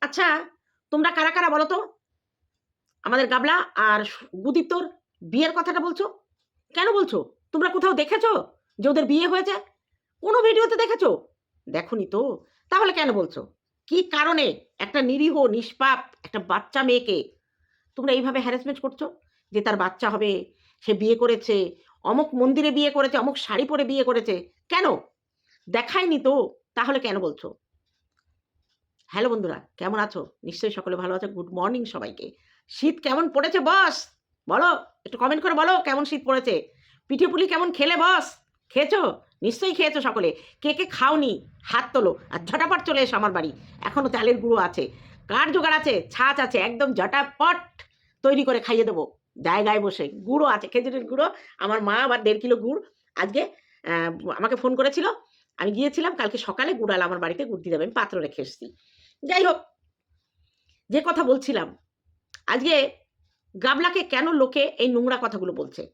আচ্ছা তোমরা কারা কারা বলো তো? আমাদের গাবলা আর গুদীপ্তর বিয়ের কথাটা বলছো? কেন বলছো? তোমরা কোথাও দেখেছ যে ওদের বিয়ে হয়েছে? কোনো ভিডিওতে দেখেছ? দেখনি তো। তাহলে কেন বলছো? কি কারণে? একটা নিরীহ, নিষ্পাপ, একটা বাচ্চা মেয়েকে তোমরা এইভাবে হ্যারাসমেন্ট করছ? যে তার বাচ্চা হবে, সে বিয়ে করেছে, অমুক মন্দিরে বিয়ে করেছে, অমুক শাড়ি পরে বিয়ে করেছে। কেন? দেখায়নি তো। তাহলে কেন বলছো? হ্যালো বন্ধুরা, কেমন আছো? নিশ্চয়ই সকলে ভালো আছো। গুড মর্নিং সবাইকে। শীত কেমন পড়েছে, বস? বলো, একটু কমেন্ট করে বলো কেমন শীত পড়েছে? পিঠে পুলি কেমন খেলে, বস? খেয়েছো? নিশ্চয়ই খেয়েছো সকলে। কে কে খাওনি? হাত তোলো আর ঝটাপট চলে এসো আমার বাড়ি। এখনও চালের গুঁড়ো আছে। কার জোগাড় আছে? ছাঁচ আছে, একদম ঝটাপট তৈরি করে খাইয়ে দেবো। জায়গায় বসে গুঁড়ো আছে, খেজুরের গুঁড়ো। আমার মা আবার দেড় কিলো গুড়। আজকে আমাকে ফোন করেছিল। আমি গিয়েছিলাম, কালকে সকালে গুড়াল আমার বাড়িতে গুড় দিয়ে দেবে। আমি পাত্র রেখে এসেছি। যাই হোক যে কথা বলছিলাম, আজকে গাবলাকে কেন লোকে এই নোংরা কথাগুলো বলছে?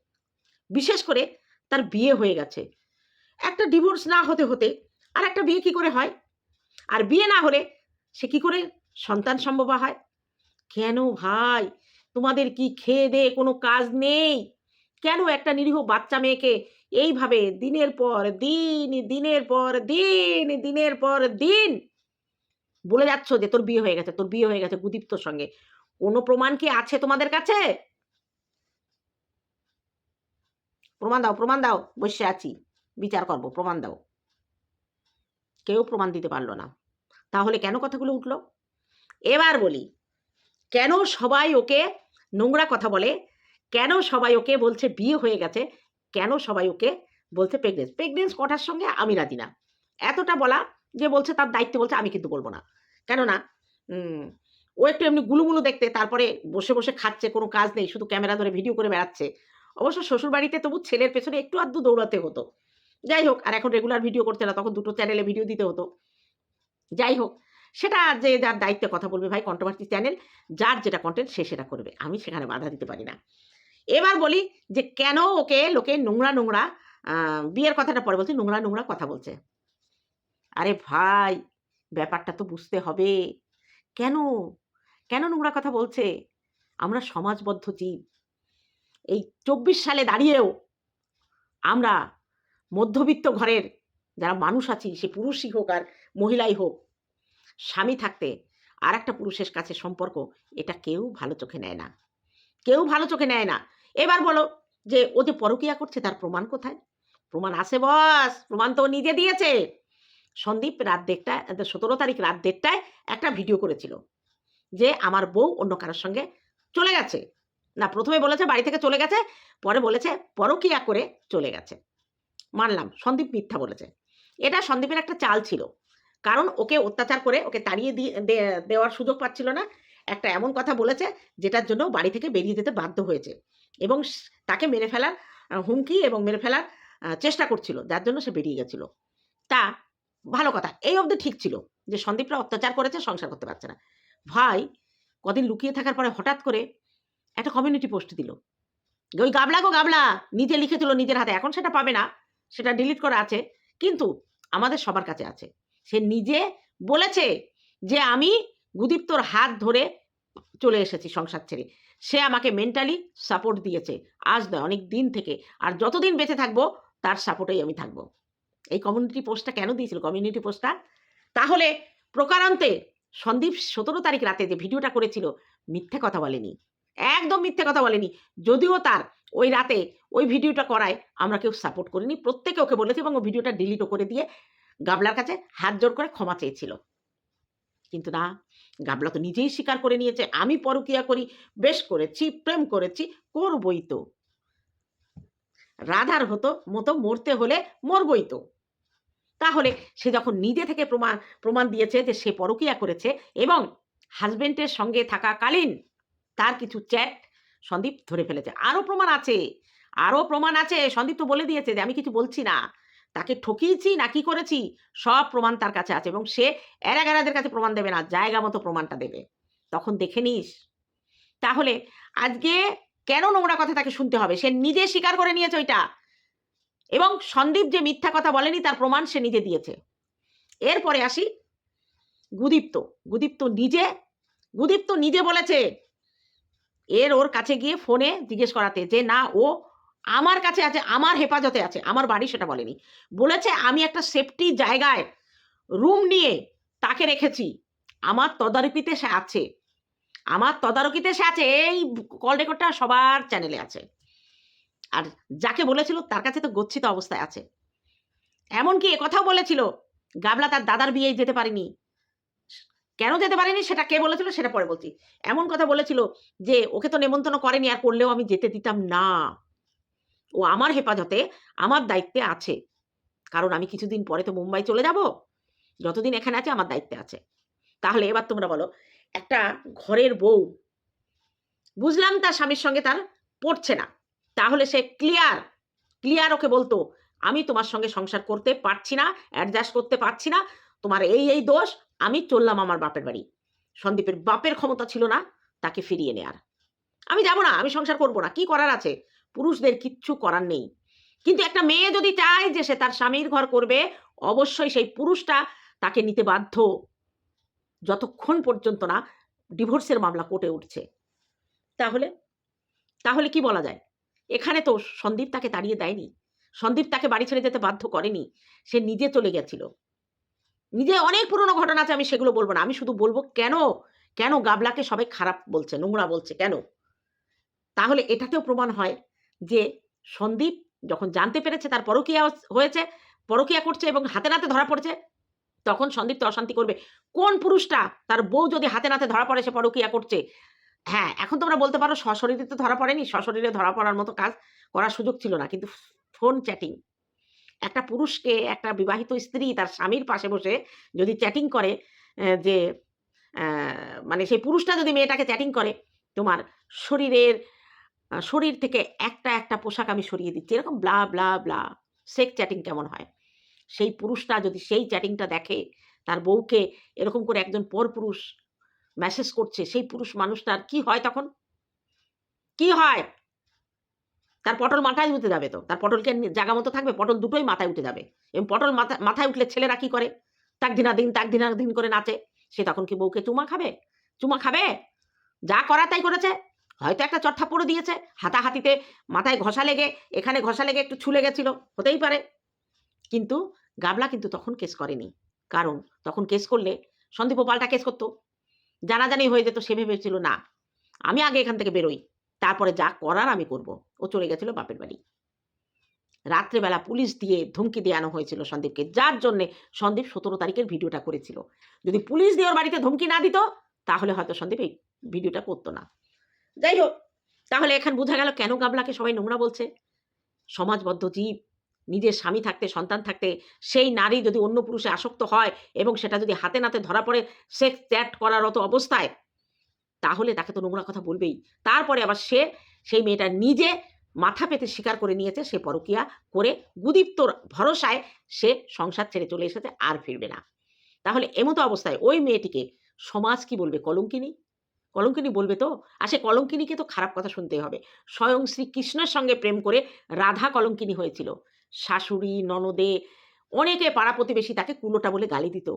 বিশেষ করে তার বিয়ে হয়ে গেছে। একটা ডিভোর্স না হতে হতে আর একটা বিয়ে কি করে হয়? আর বিয়ে না হলে সে কি করে সন্তান সম্ভব হয়? কেন ভাই, তোমাদের কি খেয়ে দে কোনো কাজ নেই? কেন একটা নিরীহ বাচ্চা মেয়েকে এইভাবে দিনের পর দিন, দিনের পর দিন, দিনের পর দিন বলে যাচ্ছ যে তোর বিয়ে হয়ে গেছে, তোর বিয়ে হয়ে গেছে গুদীপ্তর সঙ্গে। কোনো প্রমাণ কি আছে তোমাদের কাছে? প্রমাণ দাও প্রমাণ দাও, বসে আছি। বিচার করব, প্রমাণ দাও। কেউ প্রমাণ দিতে পারল না। তাহলে কেন কথাগুলো উঠল? এবার বলি, কেন সবাই ওকে নোংরা কথা বলে? কেন সবাই ওকে বলছে বিয়ে হয়ে গেছে? কেন সবাই ওকে বলছে প্রেগনেন্স প্রেগনেন্স কটার সঙ্গে? আমি রাজি না। এতটা বলা যে বলছে তার দায়িত্ব বলছে, আমি কিন্তু বলব না। কেননা ও একটু এমনি গুলুগুলু দেখতে, তারপরে বসে বসে খাচ্ছে, কোনো কাজ নেই, শুধু ক্যামেরা ধরে ভিডিও করে বেড়াচ্ছে। অবশ্য শ্বশুর বাড়িতে তবু ছেলের পেছনে একটু আধটু দৌড়াতে হতো। যাই হোক, আর এখন রেগুলার ভিডিও করতে না, তখন দুটো চ্যানেলে ভিডিও দিতে হতো। যাই হোক, সেটা যে যার দায়িত্বে কথা বলবে ভাই কন্ট্রোভার্সি চ্যানেল যার যেটা কন্টেন্ট সে সেটা করবে। আমি সেখানে বাধা দিতে পারি না। এবার বলি যে কেন ওকে লোকে নোংরা নোংরা বিয়ের কথাটা পরে বলছে, নোংরা নোংরা কথা বলছে। আরে ভাই, ব্যাপারটা তো বুঝতে হবে। কেন? কেন নোংরা কথা বলছে? আমরা সমাজবদ্ধ জীব। এই চব্বিশ সালে দাঁড়িয়েও আমরা মধ্যবিত্ত ঘরের যারা মানুষ আছি, সে পুরুষই হোক আর মহিলাই হোক, স্বামী থাকতে আর একটা পুরুষের কাছে সম্পর্ক, এটা কেউ ভালো চোখে নেয় না। কেউ ভালো চোখে নেয় না। এবার বলো যে ও যে পরকিয়া করছে, তার প্রমাণ কোথায়? প্রমাণ আছে বস, প্রমাণ তো নিজে দিয়েছে। সন্দীপ রাত দেড়টা সতেরো তারিখ রাত দেড়টায় একটা ভিডিও করেছিল যে আমার বউ অন্য কারোর সঙ্গে চলে গেছে। না, প্রথমে বলেছে বাড়ি থেকে চলে গেছে, পরে বলেছে পরকিয়া করে চলে গেছে। মানলাম, সন্দীপ মিথ্যা বলেছে। এটা সন্দীপের একটা চাল ছিল। কারণ ওকে অত্যাচার করে ওকে তাড়িয়ে দিয়ে দেওয়ার সুযোগ পাচ্ছিল না। একটা এমন কথা বলেছে যেটার জন্য বাড়ি থেকে বেরিয়ে যেতে বাধ্য হয়েছে। এবং তাকে মেরে ফেলার হুমকি এবং মেরে ফেলার চেষ্টা করছিল। যার জন্য সে বেরিয়ে গেছিল। তা ভালো কথা। এই অবধি ঠিক ছিল যে সন্দীপরা অত্যাচার করেছে, সংসার করতে পারছে না। ভাই কদিন লুকিয়ে থাকার পরে হঠাৎ করে একটা কমিউনিটি পোস্ট দিল। ওই গাবলা গো গাবলা, নিজে লিখেছিল নিজের হাতে। এখন সেটা পাবে না, সেটা ডিলিট করা আছে, কিন্তু আমাদের সবার কাছে আছে। সে নিজে বলেছে যে আমি গুদীপ্তর হাত ধরে চলে এসেছি সংসার ছেড়ে। সে আমাকে মেন্টালি সাপোর্ট দিয়েছে। আজ নয়, অনেক দিন থেকে। আর যতদিন বেঁচে থাকব, তার সাপোর্টেই আমি থাকব। কমিউনিটি পোস্টটা কেন দিয়েছিল? কমিউনিটি পোস্টটা তাহলে প্রকারান্তে সন্দীপ সতেরো তারিখ রাতে যে ভিডিওটা করেছিল, মিথ্যে কথা বলেনি। একদম মিথ্যে কথা বলেনি। যদিও তার ওই রাতে ওই ভিডিওটা করায় আমরা কেউ সাপোর্ট করিনি। প্রত্যেকে ওকে বলেছে এবং ওই ভিডিওটা ডিলিটও করে দিয়ে গাবলার কাছে হাত জোর করে ক্ষমা চেয়েছিল। কিন্তু না, গাবলা তো নিজেই স্বীকার করে নিয়েছে, আমি পরকিয়া করি, বেশ করেছি, প্রেম করেছি, করবই তো। রাধার হতো মতো মরতে হলে মরবই তো। তাহলে সে যখন নিজে থেকে প্রমাণ প্রমাণ দিয়েছে যে সে পরকিয়া করেছে এবং হাজবেন্ডের সঙ্গে থাকাকালীন তার কিছু চ্যাট সন্দীপ ধরে ফেলেছে। আরও প্রমাণ আছে আরও প্রমাণ আছে। সন্দীপ তো বলে দিয়েছে যে আমি কিছু বলছি না। তাকে ঠকিয়েছি না কি করেছি? সব প্রমাণ তার কাছে আছে এবং সে এরাগারাদের কাছে প্রমাণ দেবে না, জায়গা মতো প্রমাণটা দেবে। তখন দেখে নিস। তাহলে আজকে কেন নোংরা কথা তাকে শুনতে হবে? সে নিজে স্বীকার করে নিয়েছে ওইটা। এবং সন্দীপ যে মিথ্যা কথা বলেনি, তার প্রমাণ সে নিজে দিয়েছে। এরপরে আসি গুদীপ্ত। গুদীপ্ত নিজে গুদীপ্ত নিজে বলেছে, এর ওর কাছে গিয়ে ফোনে জিজ্ঞেস করাতে যে, না, ও আমার কাছে আছে, আমার হেফাজতে আছে, আমার বাড়ি সেটা বলেনি। বলেছে, আমি একটা সেফটি জায়গায় রুম নিয়ে তাকে রেখেছি। আমার তদারকিতে সে আছে। আমার তদারকিতে সে আছে, এই কল রেকর্ডটা সবার চ্যানেলে আছে। আর যাকে বলেছিল তার কাছে তো গচ্ছিত অবস্থায় আছে। এমনকি কথাও বলেছিল, গাবলা তার দাদার বিয়ে যেতে পারেনি। কেন যেতে পারেনি সেটা কে বলেছিল সেটা পরে বলছি। এমন কথা বলেছিল যে ওকে তো নেমন্তন্ন করেনি, আর করলেও আমি যেতে দিতাম না। ও আমার হেফাজতে, আমার দায়িত্বে আছে। কারণ আমি কিছুদিন পরে তো মুম্বাই চলে যাব। যতদিন এখানে আছে আমার দায়িত্বে আছে। তাহলে এবার তোমরা বলো, একটা ঘরের বউ, বুঝলাম তার স্বামীর সঙ্গে তার পড়ছে না। তাহলে সে ক্লিয়ার ক্লিয়ার ওকে বলতো, আমি তোমার সঙ্গে সংসার করতে পারছি না অ্যাডজাস্ট করতে পারছি না, তোমার এই এই দোষ, আমি চললাম আমার বাপের বাড়ি। সন্দীপের বাপের ক্ষমতা ছিল না তাকে ফিরিয়ে নেয়ার। আমি যাব না, আমি সংসার করব না, কি করার আছে? পুরুষদের কিচ্ছু করার নেই। কিন্তু একটা মেয়ে যদি চায় যে সে তার স্বামীর ঘর করবে, অবশ্যই সেই পুরুষটা তাকে নিতে বাধ্য। যতক্ষণ পর্যন্ত না ডিভোর্সের মামলা কোর্টে উঠছে। তাহলে তাহলে কি বলা যায়? এখানে তো সন্দীপ তাকে তাড়িয়ে দেয়নি। সন্দীপ তাকে বাড়ি ছেড়ে যেতে বাধ্য করেনি। সে নিজে চলে গেছিল। নিজে অনেক পুরনো ঘটনা আছে, আমি সেগুলো বলব না। আমি শুধু বলব, কেন? কেন গাবলাকে সবাই খারাপ বলছে, নোংরা বলছে, কেন? তাহলে এটাতেও প্রমাণ হয় যে সন্দীপ যখন জানতে পেরেছে, তার পরকিয়া হয়েছে, পরকিয়া করছে এবং হাতে নাতে ধরা পড়ছে, তখন সন্দীপ তো অশান্তি করবে। কোন পুরুষটা তার বউ যদি হাতে নাতে ধরা পড়ে, সে পরকিয়া করছে? হ্যাঁ এখন তোমরা বলতে পারো সশরীরে তো ধরা পড়েনি, সশরীরে ধরা পড়ার মতো কাজ করার সুযোগ ছিল না। কিন্তু ফোন চ্যাটিং একটা পুরুষকে, একটা বিবাহিত স্ত্রী তার স্বামীর পাশে বসে যদি চ্যাটিং করে যে মানে সেই পুরুষটা যদি মেয়েটাকে চ্যাটিং করে, তোমার শরীরের শরীর থেকে একটা একটা পোশাক আমি সরিয়ে দিচ্ছি। এরকম blah blah blah sex chatting কেমন হয়? সেই পুরুষটা যদি সেই চ্যাটিংটা দেখে, তার বউকে এরকম করে একজন পর পুরুষ মেসেজ করছে, সেই পুরুষ মানুষটার কি হয় তখন? কি হয়? তার পটল মাথায় উঠে যাবে তো। তার পটলকে জায়গা মতো থাকবে, পটল দুটোই মাথায় উঠে যাবে। এবং পটল মাথা, মাথায় উঠলে ছেলেরা কি করে? তাক দিনা দিন তাক দিনা দিন করে নাচে। সে তখন কি বউকে চুমা খাবে? চুমা খাবে? যা করা তাই করেছে। হয়তো একটা চট্টা পড়ে দিয়েছে। হাতাহাতিতে মাথায় ঘষা লেগে, এখানে ঘষা লেগে একটু ছুলে গেছিল। হতেই পারে। কিন্তু গাবলা কিন্তু তখন কেস করেনি। কারণ তখন কেস করলে সন্দীপ পাল্টা কেস করতো। জানাজানি হয়ে যেত সে ভেবেছিল, না, আমি আগে এখান থেকে বেরোই। তারপরে যা করার আমি করব। ও চলে গেছিল বাপের বাড়ি। রাত্রেবেলা পুলিশ দিয়ে ধমকি দেওয়ানো হয়েছিল সন্দীপকে, যার জন্যে সন্দীপ সতেরো তারিখের ভিডিওটা করেছিল। যদি পুলিশ দিয়ে ওর বাড়িতে ধমকি না দিত, তাহলে হয়তো সন্দীপ এই ভিডিওটা করতো না। যাই হোক, তাহলে এখন বোঝা গেল কেন গাবলাকে সবাই নোংরা বলছে। সমাজবদ্ধ জীব নিজের স্বামী থাকতে, সন্তান থাকতে, সেই নারী যদি অন্য পুরুষে আসক্ত হয় এবং সেটা যদি হাতে নাতে ধরা পড়ে সেক্স চ্যাট করার অত অবস্থায়, তাহলে তাকে তো নোংরা কথা বলবেই। তারপরে আবার সে সেই মেয়েটা নিজে মাথা পেতে স্বীকার করে নিয়েছে, সে পরকিয়া করে গুদীপ্তর ভরসায় সে সংসার ছেড়ে চলে এসেছে, আর ফিরবে না। তাহলে এমতো অবস্থায় ওই মেয়েটিকে সমাজ কি বলবে? কলঙ্কিনী? কলঙ্কিনী বলবে তো? আর সে কলঙ্কিনীকে তো খারাপ কথা শুনতে হবে। স্বয়ং শ্রীকৃষ্ণের সঙ্গে প্রেম করে রাধা কলঙ্কিনী হয়েছিল। শাশুড়ি, ননদে, অনেকে পাড়া প্রতিবেশী তাকে কুলোটা বলে গালি দিত।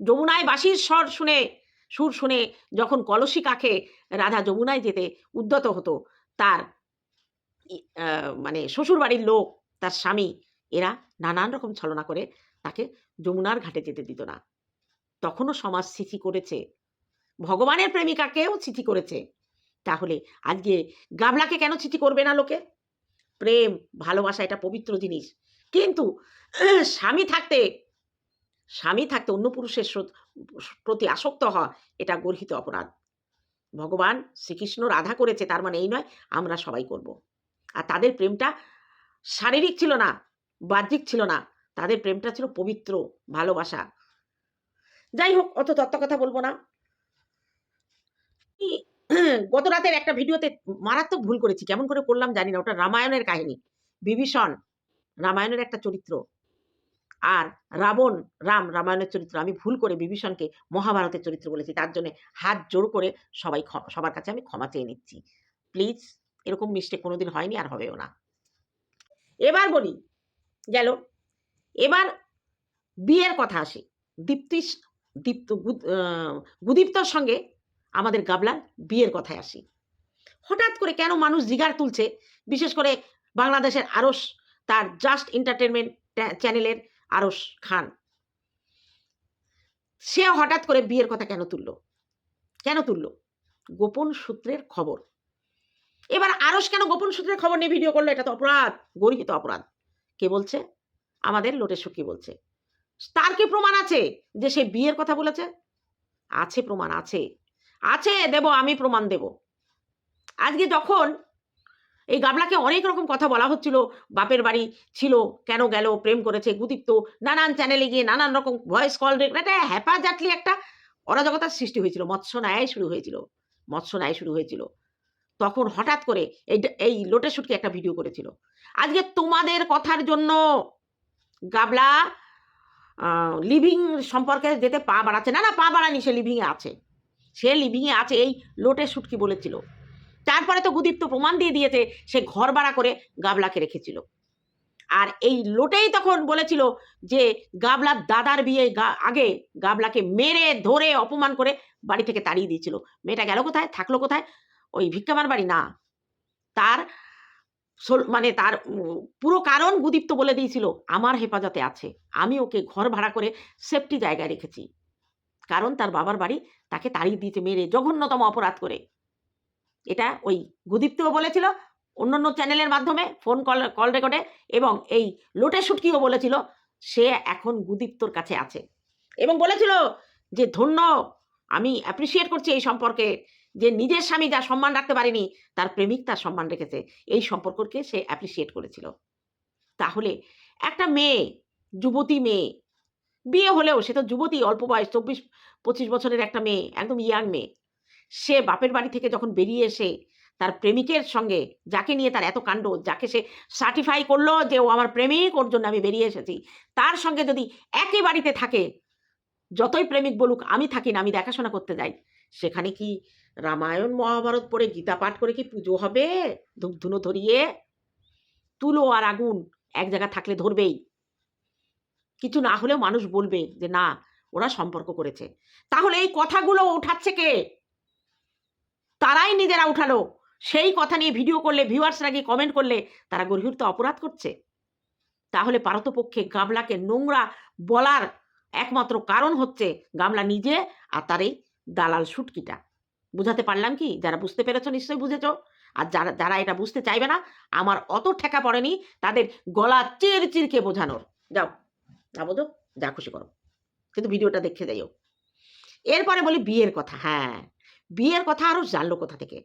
যমুনায় বাসির স্বর শুনে, সুর শুনে যখন কলসি কাকে রাধা যমুনায় যেতে উদ্যত হতো, তার মানে শ্বশুর বাড়ির লোক, তার স্বামী, এরা নানান রকম ছলনা করে তাকে যমুনার ঘাটে যেতে দিত না। তখনও সমাজ ছিচি করেছে। ভগবানের প্রেমিকাকেও ছিচি করেছে। তাহলে আজকে গাবলাকে কেন চিঠি করবে না লোকে? প্রেম, ভালোবাসা এটা পবিত্র জিনিস। কিন্তু স্বামী থাকতে স্বামী থাকতে অন্য পুরুষের প্রতি আসক্ত হওয়া এটা গর্হিত অপরাধ। ভগবান শ্রীকৃষ্ণ রাধা করেছে, তার মানে এই নয়, আমরা সবাই করব। আর তাদের প্রেমটা শারীরিক ছিল না, বাহ্যিক ছিল না, তাদের প্রেমটা ছিল পবিত্র, ভালোবাসা। যাই হোক, অত তত্ত্ব কথা বলব না। গত রাতের একটা ভিডিওতে মারাত্মক ভুল করেছি। কেমন করে করলাম জানি না, ওটা রামায়ণের কাহিনী। বিভীষণ, রামায়ণের একটা চরিত্র। আর রাবণ, রাম রামায়ণের চরিত্র। আমি ভুল করে বিভীষণকে মহাভারতের চরিত্র বলেছি। তার জন্য হাত জোর করে সবাই সবার কাছে আমি ক্ষমা চেয়ে নিচ্ছি। প্লিজ, এরকম মিস্টেক কোনোদিন হয়নি আর হবেও না। এবার বলি, গেল। এবার বিয়ের কথা আসে। দীপ্তি দীপ্ত গুদীপ্তর সঙ্গে আমাদের গাবলার বিয়ের কথায় আসি। হঠাৎ করে কেন মানুষ জিগার তুলছে, বিশেষ করে বাংলাদেশের আরস তার জাস্ট এন্টারটেনমেন্ট চ্যানেলের আরস খান। সে হঠাৎ করে বিয়ের কথা কেন তুললো? কেন তুললো? গোপন সূত্রের খবর। এবার আরস কেন গোপন সূত্রের খবর নিয়ে ভিডিও করল? এটা তো অপরাধ, গরিহিত অপরাধ। কে বলছে? আমাদের লোটের সুখী বলছে। তার কি প্রমাণ আছে যে সে বিয়ের কথা বলেছে? আছে প্রমাণ, আছে। আছে, দেব, আমি প্রমাণ দেব। আজকে যখন এই গাবলাকে অনেক রকম কথা বলা হচ্ছিল, বাপের বাড়ি ছিল, কেন গেল, প্রেম করেছে গুদীপ্ত নানান চ্যানেলে গিয়ে নানান রকম ভয়েস কল একটা হ্যাপাজাটলি একটা অরাজকতার সৃষ্টি হয়েছিল, মৎস্য ন্যায় শুরু হয়েছিল, মৎস্য ন্যায় শুরু হয়েছিল। তখন হঠাৎ করে এই এই লোটে শুটকে একটা ভিডিও করেছিল। আজকে তোমাদের কথার জন্য গাবলা লিভিং সম্পর্কে যেতে পা বাড়াচ্ছে। না না, পা বাড়ানি সে লিভিংয়ে আছে। সে লিভিংয়ে আছে, এই লোটে শুটকি বলেছিল? তারপরে তো গুদীপ্ত প্রমাণ দিয়ে দিয়েছে, সে ঘর ভাড়া করে গাবলাকে রেখেছিল। আর এই লোটেই তখন বলেছিল যে গাবলার দাদার বিয়ে আগে গাবলাকে মেরে, ধরে, অপমান করে বাড়ি থেকে তাড়িয়ে দিয়েছিল। মেয়েটা গেল কোথায়? থাকল কোথায়? ওই ভিক্ষামার বাড়ি? না। তার মানে তার পুরো কারণ গুদীপ্ত বলে দিয়েছিল, আমার হেফাজতে আছে। আমি ওকে ঘর ভাড়া করে সেফটি জায়গায় রেখেছি। কারণ তার বাবার বাড়ি তাকে তাড়িয়ে দিয়েছে মেরে, জঘন্যতম অপরাধ করে। এটা ওই গুদীপ্তও বলেছিল, অন্যান্য চ্যানেলের মাধ্যমে ফোন কল কল রেকর্ডে এবং এই লোটে শুটকিও বলেছিল, সে এখন গুদীপ্তর কাছে আছে। এবং বলেছিল যে, ধন্য, আমি অ্যাপ্রিসিয়েট করছি এই সম্পর্কে, যে নিজের স্বামী যা সম্মান রাখতে পারেনি, তার প্রেমিক তার সম্মান রেখেছে। এই সম্পর্ককে সে অ্যাপ্রিসিয়েট করেছিল। তাহলে একটা মেয়ে, যুবতী মেয়ে বিয়ে হলেও সে তো যুবতী, অল্প বয়স, চব্বিশ, পঁচিশ বছরের একটা মেয়ে, একদম ইয়াং মেয়ে। সে বাপের বাড়ি থেকে যখন বেরিয়ে এসে তার প্রেমিকের সঙ্গে যাকে নিয়ে তার এত কাণ্ড, যাকে সে সার্টিফাই করল যে ও আমার প্রেমিক, ওর জন্য আমি বেরিয়ে এসেছি, তার সঙ্গে যদি একই বাড়িতে থাকে, যতই প্রেমিক বলুক, আমি থাকি না, আমি দেখাশোনা করতে যাই, সেখানে কি রামায়ণ, মহাভারত পড়ে গীতা পাঠ করে কি পুজো হবে? ধূপধুনো ধরিয়ে, তুলো আর আগুন এক জায়গা থাকলে ধরবেই। কিছু না হলেও মানুষ বলবে যে, না, ওরা সম্পর্ক করেছে। তাহলে এই কথাগুলো উঠাচ্ছে কে? তারাই নিজেরা উঠালো। সেই কথা নিয়ে ভিডিও করলে ভিউয়ার্সরা গিয়ে কমেন্ট করলে তারা গর্হিত অপরাধ করছে। তাহলে পারতপক্ষে গামলাকে নোংরা বলার একমাত্র কারণ হচ্ছে গামলা নিজে আর তার এই দালাল সুটকিটা। বুঝাতে পারলাম কি? যারা বুঝতে পেরেছ নিশ্চয়ই বুঝেছ। আর যারা যারা এটা বুঝতে চাইবে না, আমার অত ঠেকা পড়েনি, তাদের গলা চির চিরকে বোঝানোর। যাও। না বোঝো যা খুশি করো। কিন্তু ভিডিওটা দেখে যাইও। এরপরে বলি বিয়ের কথা হ্যাঁ। বিয়ের কথা আরও জানলো কোথা থেকে?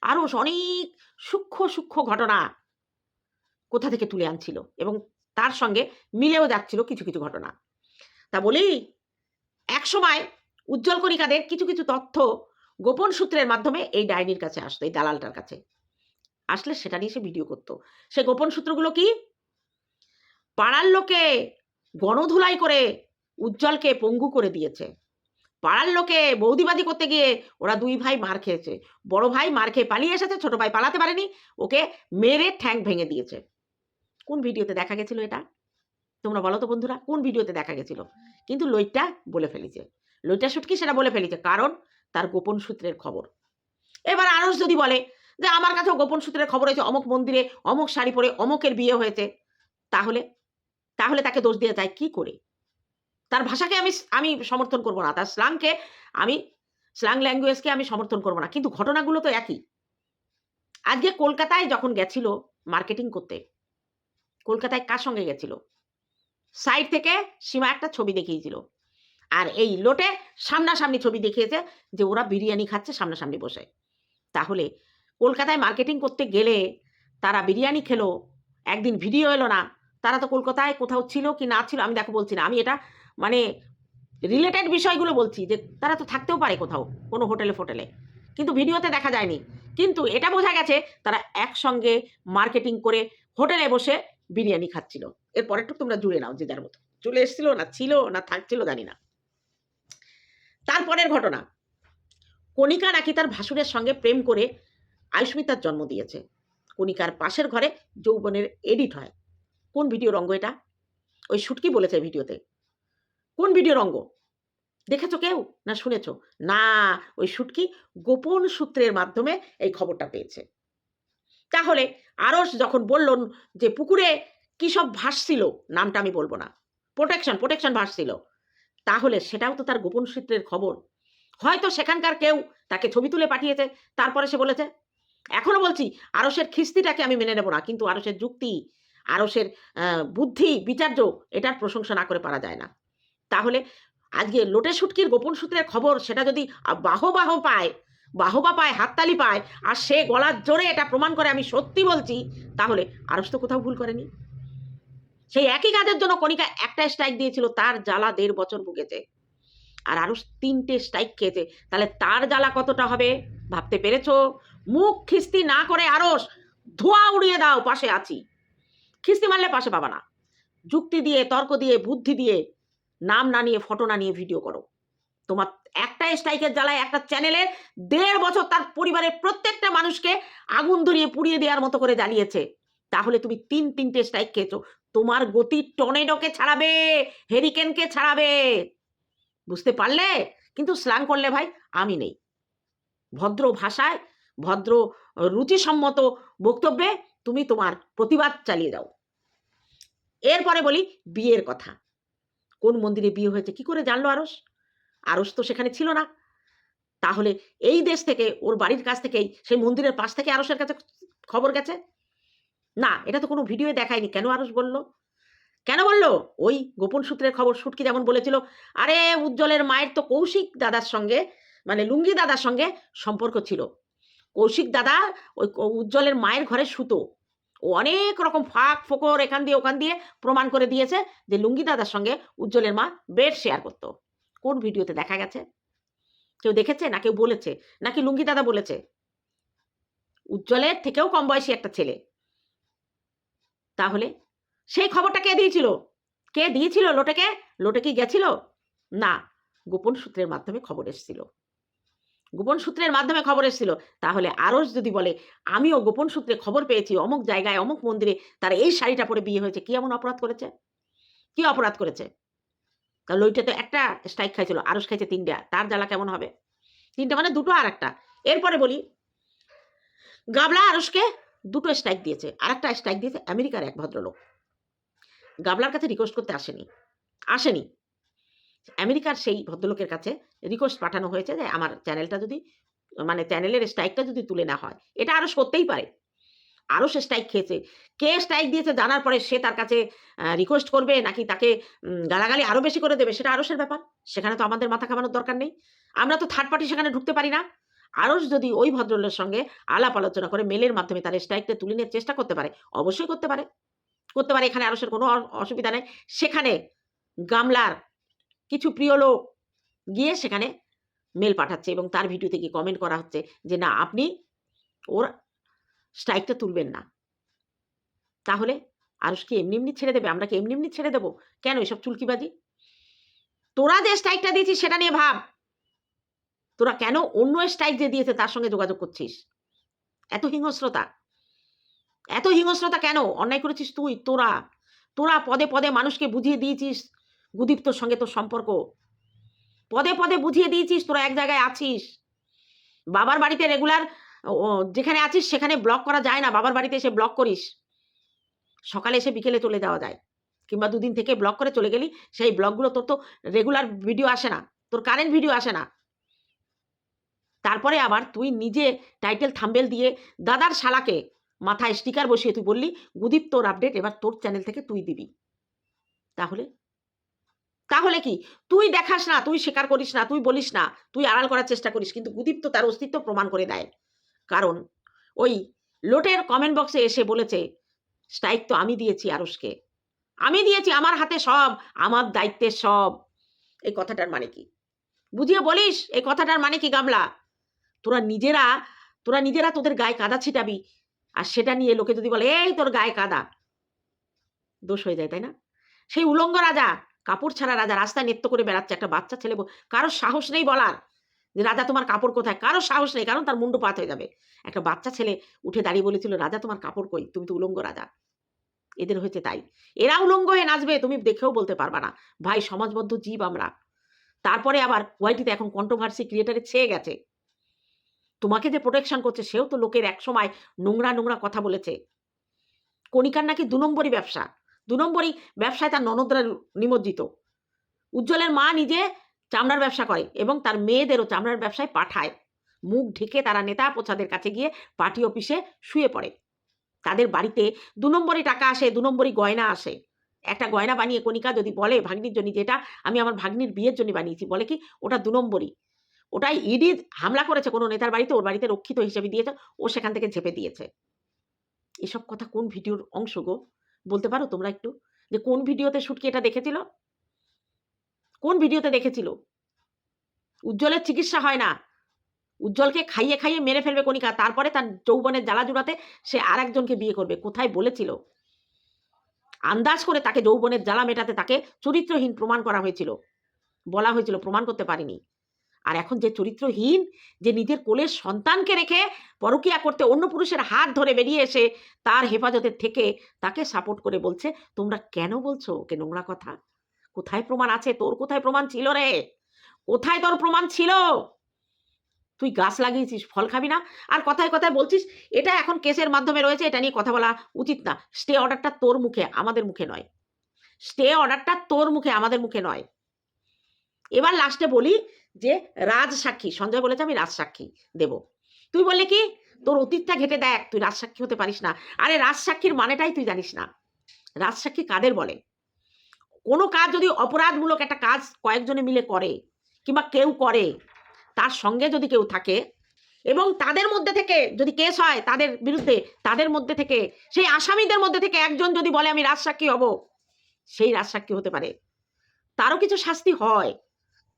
আরও অনেক সূক্ষ্ম সূক্ষ্ম ঘটনা কোথা থেকে তুলে আনছিল এবং তার সঙ্গে মিলেও যাচ্ছিল কিছু কিছু ঘটনা। তা বলি এক সময় উজ্জ্বল কণিকাদের কিছু কিছু তথ্য গোপন সূত্রের মাধ্যমে এই ডাইনির কাছে আসতো, এই দালালটার কাছে। আসলে সেটা নিয়ে সে ভিডিও করতো। সে গোপন সূত্রগুলো কি? পাড়ার লোকে গণধুলাই করে উজ্জ্বলকে পঙ্গু করে দিয়েছে। পাড়ার লোকে বৌদিবাজি করতে গিয়ে ওরা দুই ভাই মার খেয়েছে। বড় ভাই মার খেয়ে পালিয়ে এসেছে, ছোট ভাই পালাতে পারেনি, ওকে মেরে ঠ্যাং ভেঙে দিয়েছে। কোন ভিডিওতে দেখা গেছিল এটা? তোমরা বলো তো বন্ধুরা, কোন ভিডিওতে দেখা গেছিল? কিন্তু লইটা বলে ফেলেছে। লইটা শুটকি সেটা বলে ফেলেছে, কারণ তার গোপন সূত্রের খবর। এবার আরস যদি বলে যে আমার কাছেও গোপন সূত্রের খবর হয়েছে অমুক মন্দিরে অমুক শাড়ি পরে অমুকের বিয়ে হয়েছে, তাহলে তাহলে তাকে দোষ দেওয়া যায় কি করে? তার ভাষাকে আমি আমি সমর্থন করব না। তার স্লাংকে আমি স্লাং ল্যাঙ্গুয়েজকে আমি সমর্থন করব না। কিন্তু ঘটনাগুলো তো একই। আজকে কলকাতায় যখন গেছিল মার্কেটিং করতে, কলকাতায় কার সঙ্গে গেছিল? সাইড থেকে সীমা একটা ছবি দেখিয়েছিল। আর এই লোটে সামনাসামনি ছবি দেখিয়েছে যে ওরা বিরিয়ানি খাচ্ছে সামনাসামনি বসে। তাহলে কলকাতায় মার্কেটিং করতে গেলে তারা বিরিয়ানি খেলো, একদিন ভিডিও এলো না তারা তো কলকাতায় কোথাও ছিল কি না ছিল আমি দেখো বলছি না। আমি এটা মানে রিলেটেড বিষয়গুলো বলছি যে তারা তো থাকতেও পারে কোথাও কোনো হোটেলে ফোটেলে। কিন্তু ভিডিওতে দেখা যায়নি। কিন্তু এটা বোঝা গেছে তারা একসঙ্গে মার্কেটিং করে হোটেলে বসে বিরিয়ানি খাচ্ছিল। এরপর একটু তোমরা জুড়ে নাও যে যার মতো। চলে এসেছিল না ছিল না থাকছিল জানি না। তারপরের ঘটনা, কণিকা নাকি তার ভাসুরের সঙ্গে প্রেম করে আয়ুষ্মিতার জন্ম দিয়েছে। কণিকার পাশের ঘরে যৌবনের এডিট হয়। কোন ভিডিও রঙ্গ এটা? ওই শুটকি বলেছে ভিডিওতে কোন ভিডিও রঙ্গ দেখেছ কেউ না শুনেছ? না, ওই শুটকি গোপন সূত্রের মাধ্যমে এই খবরটা পেয়েছে। তাহলে আরস যখন বলল যে পুকুরে কি সব ভাসছিল, নামটা আমি বলব না। প্রোটেকশন প্রোটেকশন ভাসছিল। তাহলে সেটাও তো তার গোপন সূত্রের খবর। হয়তো সেখানকার কেউ তাকে ছবি তুলে পাঠিয়েছে, তারপরে সে বলেছে, এখনও বলছি আরসের খিস্তিটাকে আমি মেনে নেব না, কিন্তু আরসের যুক্তি আরসের বুদ্ধি, বিচার্য এটার প্রশংসা না করে পারা যায় না। তাহলে আজকে লোটে সুটকির গোপন সূত্রের খবর সেটা যদি বাহবাহ পায়, বাহবা পায়, হাততালি পায়, আর সে গলার জোরে এটা প্রমাণ করে আমি সত্যি বলছি, তাহলে আরস তো কোথাও ভুল করেনি। সেই একই কাজের জন্য কণিকা একটা স্ট্রাইক দিয়েছিল, তার জ্বালা দেড় বছর ভুগেছে। আর আরস তিনটে স্ট্রাইক খেয়েছে, তাহলে তার জ্বালা কতটা হবে? ভাবতে পেরেছ? মুখ খিস্তি না করে আরস, ধোয়া উড়িয়ে দাও, পাশে আছি। খিস্তি মারলে পাশে পাবা না। যুক্তি দিয়ে, তর্ক দিয়ে, বুদ্ধি দিয়ে, নাম না নিয়ে, ফটো না নিয়ে ভিডিও করো। তোমার একটা স্ট্রাইকের জ্বালায় একটা চ্যানেলে দেড় বছর তার পরিবারের প্রত্যেকটা মানুষকে আগুন ধরিয়ে পুড়িয়ে দেওয়ার মতো করে জ্বালিয়েছে। তাহলে তুমি তিন তিনটে স্ট্রাইক খেয়েছো। তোমার গতি টর্নেডোকে ছাড়াবে হেরিকেনকে ছাড়াবে। বুঝতে পারলে? কিন্তু স্লাং করলে ভাই আমি নেই। ভদ্র ভাষায়, ভদ্র রুচিসম্মত বক্তব্যে তুমি তোমার প্রতিবাদ চালিয়ে যাও। এরপরে বলি বিয়ের কথা। কোন মন্দিরে বিয়ে হয়েছে কি করে জানলো আরস আরস তো সেখানে ছিল না। তাহলে এই দেশ থেকে, ওর বাড়ির কাছ থেকেই, সেই মন্দিরের পাশ থেকে আরসের কাছে খবর গেছে? না, এটা তো কোনো ভিডিওয়ে দেখায়নি। কেন আরস বলল? কেন বলল? ওই গোপন সূত্রের খবর সুটকি যেমন বলেছিল, আরে, উজ্জ্বলের মায়ের তো কৌশিক দাদার সঙ্গে মানে লুঙ্গি দাদার সঙ্গে সম্পর্ক ছিল। কৌশিক দাদা ওই উজ্জ্বলের মায়ের ঘরে সুতো। ও অনেক রকম ফাঁক ফোকর এখান দিয়ে ওখান দিয়ে প্রমাণ করে দিয়েছে যে লুঙ্গি দাদার সঙ্গে উজ্জ্বলের মা বেড শেয়ার করতো। কোন ভিডিওতে দেখা গেছে? কেউ দেখেছে না কেউ বলেছে? নাকি লুঙ্গি দাদা বলেছে? উজ্জ্বলের থেকেও কম বয়সী একটা ছেলে। তাহলে সেই খবরটা কে দিয়েছিল? কে দিয়েছিল লোটেকে? লোটে কি গেছিল? না, গোপন সূত্রের মাধ্যমে খবর এসেছিল। গোপন সূত্রের মাধ্যমে খবর এসেছিল। তাহলে আরস যদি বলে, আমিও গোপন সূত্রে খবর পেয়েছি, অমুক জায়গায়, অমুক মন্দিরে তার এই শাড়িটা পরে বিয়ে হয়েছে, কি এমন অপরাধ করেছে? কি অপরাধ করেছে? তাহলে ওইটা তো একটা স্ট্রাইক খাইছিল আরস খাইছে তিনটা, তার জ্বালা কেমন হবে? তিনটা মানে দুটো আর একটা। এরপরে বলি, গাবলা আরসকে দুটো স্ট্রাইক দিয়েছে আর একটা স্ট্রাইক দিয়েছে আমেরিকার এক ভদ্রলোক। গাবলার কাছে রিকোয়েস্ট করতে আসেনি। আসেনি। আমেরিকার সেই ভদ্রলোকের কাছে রিকোয়েস্ট পাঠানো হয়েছে যে আমার চ্যানেলটা যদি মানে চ্যানেলের স্ট্রাইকটা যদি তুলে না হয়, এটা আরও করতেই পারে। আরও সে স্ট্রাইক খেয়েছে। কে স্ট্রাইক দিয়েছে জানার পরে সে তার কাছে রিকোয়েস্ট করবে নাকি তাকে গালাগালি আরও বেশি করে দেবে, সেটা আরসের ব্যাপার। সেখানে তো আমাদের মাথা খামানোর দরকার নেই। আমরা তো থার্ড পার্টি সেখানে ঢুকতে পারি না। আরস যদি ওই ভদ্রলোকের সঙ্গে আলাপ আলোচনা করে মেলের মাধ্যমে তার স্ট্রাইকটা তুলে নেওয়ার চেষ্টা করতে পারে, অবশ্যই করতে পারে। করতে পারে, এখানে আরসের কোনো অসুবিধা নেই। সেখানে গামলার কিছু প্রিয় লোক গিয়ে সেখানে মেল পাঠাচ্ছে এবং তার ভিডিওতে গিয়ে কমেন্ট করা হচ্ছে যে, না, আপনি ওর স্ট্রাইকটা তুলবেন না। তাহলে আরস কি এমনি এমনি ছেড়ে দেবে, আমরা কি এমনি এমনি ছেড়ে দেবো? কেন এসব চুলকিবাজি? তোরা যে স্ট্রাইকটা দিয়েছিস সেটা নিয়ে ভাব। তোরা কেন অন্য স্ট্রাইক যে দিয়েছে তার সঙ্গে যোগাযোগ করছিস? এত হিংস্রতা। এত হিংস্রতা কেন? অন্যায় করেছিস তুই, তোরা। তোরা পদে পদে মানুষকে বুঝিয়ে দিয়েছিস। গুদীপ্তর সঙ্গে তোর সম্পর্ক। পদে পদে বুঝিয়ে দিয়েছিস, তোরা এক জায়গায় আছিস। বাবার বাড়িতে রেগুলার যেখানে আছিস সেখানে ব্লক করা যায় না, বাবার বাড়িতে এসে ব্লক করিস। সকালে এসে বিকেলে চলে যাওয়া যায়। কিংবা দুদিন থেকে ব্লক করে চলে গেলি, সেই ব্লগগুলো তোর তো রেগুলার ভিডিও আসে না, তোর কারেন্ট ভিডিও আসে না। তারপরে আবার তুই নিজে টাইটেল থাম্বেল দিয়ে দাদার শালাকে মাথায় স্টিকার বসিয়ে তুই বললি গুদীপ তোর আপডেট এবার তোর চ্যানেল থেকে তুই দিবি। তাহলে তাহলে কি? তুই দেখাস না, তুই স্বীকার করিস না, তুই বলিস না, তুই আড়াল করার চেষ্টা করিস, কিন্তু গুদীপ তো তার অস্তিত্ব প্রমাণ করে দেয়। কারণ ওই লোটের কমেন্ট বক্সে এসে বলেছে স্ট্রাইক তো আমি দিয়েছি আরসকে আমি দিয়েছি আমার হাতে সব, আমার দায়িত্বের সব। এই কথাটার মানে কি? বুঝিয়ে বলিস, এই কথাটার মানে কি গামলা? তোরা নিজেরা তোরা নিজেরা তোদের গায়ে কাদা ছিটাবি, আর সেটা নিয়ে লোকে যদি বলে, এই তোর গায়ে কাদা। দোষ হয়ে যায়, তাই না? সেই উলঙ্গ রাজা কাপড় ছাড়া রাজা রাস্তায় নৃত্য করে বেড়াচ্ছে একটা বাচ্চা ছেলে কারও সাহস নেই বলার যে, রাজা, তোমার কাপড় কোথায়? কারও সাহস নেই, কারণ তার মুন্ডু পাত হয়ে যাবে। একটা বাচ্চা ছেলে উঠে দাঁড়িয়ে বলেছিল, রাজা, তোমার কাপড় কই? তুমি তো উলঙ্গ রাজা। এদের হয়েছে তাই। এরা উলঙ্গ হয়ে নাচবে, তুমি দেখেও বলতে পারবা না। ভাই, সমাজবদ্ধ জীব আমরা। তারপরে আবার ওয়াইটিতে এখন কন্ট্রোভার্সি ক্রিয়েটারে ছেয়ে গেছে। তোমাকে যে প্রোটেকশন করছে, সেও তো লোকের এক সময় নোংরা নোংরা কথা বলেছে। কণিকার নাকি দু নম্বরই ব্যবসা। দু নম্বরই ব্যবসায় তার ননদরা নিমজ্জিত। উজ্জ্বলের মা নিজে চামড়ার ব্যবসা করে এবং তার মেয়েদেরও চামড়ার ব্যবসায় পাঠায়। মুখ ঢেকে তারা নেতা পোছাদের কাছে গিয়ে পার্টি অফিসে শুয়ে পড়ে। তাদের বাড়িতে দু নম্বরই টাকা আসে, দু নম্বরই গয়না আসে। একটা গয়না বানিয়ে কণিকা যদি বলে, ভাগ্নির জন্য যেটা, আমি আমার ভাগ্নির বিয়ের জন্য বানিয়েছি। বলে কি, ওটা দু নম্বরই। ওটাই ইডি হামলা করেছে কোনো নেতার বাড়িতে, ওর বাড়িতে রক্ষিত হিসেবে দিয়েছে, ও সেখান থেকে ঝেপে দিয়েছে। এসব কথা কোন ভিডিওর অংশ গো? বলতে পারো তোমরা একটু যে কোন ভিডিওতে শুটকি এটা দেখেছিল? কোন ভিডিওতে দেখেছিল? উজ্জ্বলের চিকিৎসা হয় না। উজ্জ্বলকে খাইয়ে খাইয়ে মেরে ফেলবে কণিকা। তারপরে তার যৌবনের জ্বালা জুড়াতে সে আর একজনকে বিয়ে করবে। কোথায় বলেছিল? আন্দাজ করে তাকে যৌবনের জ্বালা মেটাতে তাকে চরিত্রহীন প্রমাণ করা হয়েছিল। বলা হয়েছিল, প্রমাণ করতে পারিনি। আর এখন যে চরিত্রহীন, যে নিজের কোলের সন্তানকে রেখে পরকিয়া করতে অন্য পুরুষের হাত ধরে বেরিয়ে এসে তার হেফাজতের থেকে তাকে সাপোর্ট করে বলছে, তোমরা কেন বলছো ওকে নোংরা কথা? কোথায় প্রমাণ আছে? তোর কোথায় প্রমাণ ছিল রে? কোথায় তোর প্রমাণ ছিল? তুই গাছ লাগিয়েছিস, ফল খাবি না? আর কথায় কথায় বলছিস, এটা এখন কেসের মাধ্যমে রয়েছে, এটা নিয়ে কথা বলা উচিত না। স্টে অর্ডারটা তোর মুখে, আমাদের মুখে নয়। স্টে অর্ডারটা তোর মুখে, আমাদের মুখে নয়। এবার লাস্টে বলি যে রাজ সাক্ষী সঞ্জয় বলেছে আমি রাজ সাক্ষী দেব। তুই বললে কি? তোর অতীতটা ঘেটে দেখ, তুই রাজ সাক্ষী হতে পারিস না। আরে রাজ সাক্ষীর মানেটাই তুই জানিস না। রাজ সাক্ষী কাদের বলে? কোনো কাজ যদি অপরাধমূলক একটা কাজ কয়েকজনে মিলে করে কিংবা কেউ করে, তার সঙ্গে যদি কেউ থাকে এবং তাদের মধ্যে থেকে যদি কেস হয় তাদের বিরুদ্ধে, তাদের মধ্যে থেকে, সেই আসামিদের মধ্যে থেকে একজন যদি বলে আমি রাজসাক্ষী হব, সেই রাজসাক্ষী হতে পারে। তারও কিছু শাস্তি হয়।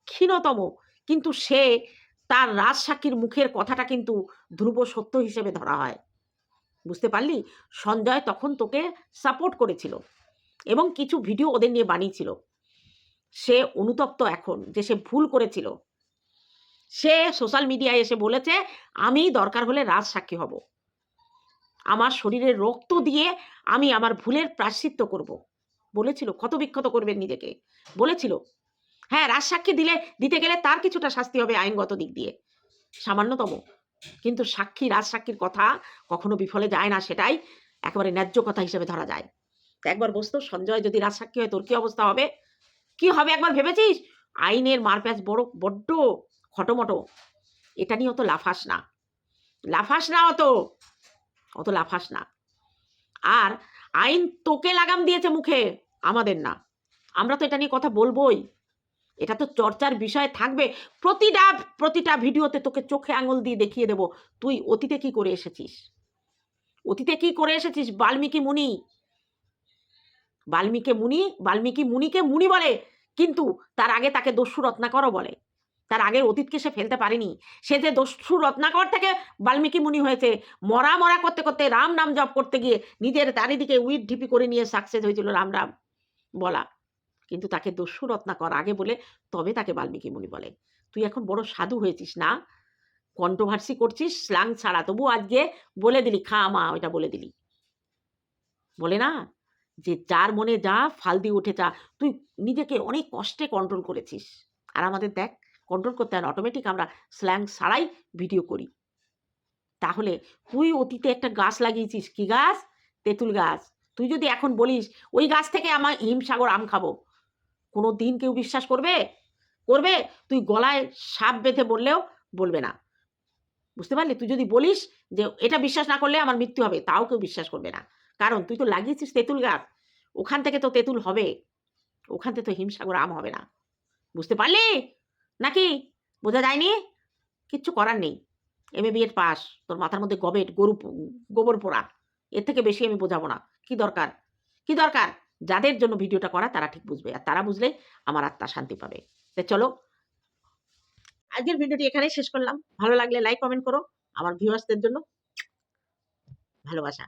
ক্ষীণতম কিন্তু সে তার রাজসাক্ষীর মুখের কথাটা কিন্তু ধ্রুব সত্য হিসেবে ধরা হয়। বুঝতে পারলি? সঞ্জয় তখন তোকে সাপোর্ট করেছিল এবং কিছু ভিডিও ওদের নিয়ে বানিয়েছিল। সে অনুতপ্ত এখন যে সে ভুল করেছিল। সে সোশ্যাল মিডিয়ায় এসে বলেছে, আমি দরকার হলে রাজ সাক্ষী হব। আমার শরীরের রক্ত দিয়ে আমি আমার ভুলের প্রাশ্চিত্য করব। বলেছিল ক্ষত বিক্ষত করবেন নিজেকে। বলেছিল হ্যাঁ রাজ সাক্ষী দিলে, দিতে গেলে তার কিছুটা শাস্তি হবে আইনগত দিক দিয়ে। সামান্যতম। কিন্তু সাক্ষী, রাজ সাক্ষীর কথা কখনো বিফলে যায় না, সেটাই একেবারে ন্যায্য কথা হিসেবে ধরা যায়। একবার বসতো, সঞ্জয় যদি রাজ সাক্ষী হয়, তোর কি অবস্থা হবে? কি হবে একবার ভেবেছিস? আইনের মারপ্যাচ বড়, বড্ড খটোমটো। এটা নিয়ে অত লাফাস না। লাফাস না অত। অত লাফাস না। আর আইন তোকে লাগাম দিয়েছে মুখে, আমাদের না। আমরা তো এটা নিয়ে কথা বলবোই। এটা তো চর্চার বিষয় থাকবে। প্রতিটা প্রতিটা ভিডিওতে তোকে চোখে আঙুল দিয়ে দেখিয়ে দেব। তুই অতীতে কি করে এসেছিস? অতীতে কি করে এসেছিস, বাল্মীকি মুনি? বাল্মীকি মুনি, বাল্মীকি মুনিকে মুনি বলে। কিন্তু তার আগে তাকে দস্যু রত্নাকরও বলে। তার আগের অতীতকে সে ফেলতে পারেনি। সে যে দস্যু রত্নাকর থেকে বাল্মীকি মুনি হয়েছে, মরা মরা করতে করতে রাম নাম জপ করতে গিয়ে নিজের চারিদিকে উইট ঢিপি করে নিয়ে সাকসেস হয়েছিল রাম রাম বলা। কিন্তু তাকে দস্যু রত্নাকর আগে বলে, তবে তাকে বাল্মীকি মুনি বলে। তুই এখন বড় সাধু হয়েছিস না? কন্ট্রোভার্সি করছিস স্লাং ছাড়া। তবু আজকে বলে দিলি, খা মা, ওইটা বলে দিলি। বলে না? যে যার মনে যা ফাল দিয়ে উঠে যা, তুই নিজেকে অনেক কষ্টে কন্ট্রোল করেছিস। আর আমাদের দেখ কন্ট্রোল করতে হয় অটোমেটিক আমরা স্ল্যাং ছাড়াই ভিডিও করি। তাহলে তুই অতীতে একটা গাছ লাগিয়েছিস, কি গাছ? তেঁতুল গাছ। তুই যদি এখন বলিস, ওই গাছ থেকে আমার হিমসাগর আম খাব। কোনো দিন কেউ বিশ্বাস করবে? করবে? তুই গলায় সাপ বেঁধে বললেও বলবে না। বুঝতে পারলি? তুই যদি বলিস যে এটা বিশ্বাস না করলে আমার মৃত্যু হবে, তাও কেউ বিশ্বাস করবে না। কারণ তুই তো লাগিয়েছিস তেঁতুল গাছ। ওখান থেকে তো তেঁতুল হবে। ওখান থেকে তো হিমসাগর আম হবে না। বুঝতে পারলি? নাকি? বোঝা যায়নি? কিচ্ছু করার নেই। M A BEd pass. তোর মাথার মধ্যে গবেট, গরু, গোবর পোড়া। এর থেকে বেশি আমি বোঝাবো না। কি দরকার? কি দরকার? যাদের জন্য ভিডিওটা করা তারা ঠিক বুঝবে আর তারা বুঝলে আমার আত্মা শান্তি পাবে। তো চলো, আজকের ভিডিওটি এখানেই শেষ করলাম। ভালো লাগলে লাইক কমেন্ট করো আমার ভিউয়ার্সদের জন্য ভালোবাসা।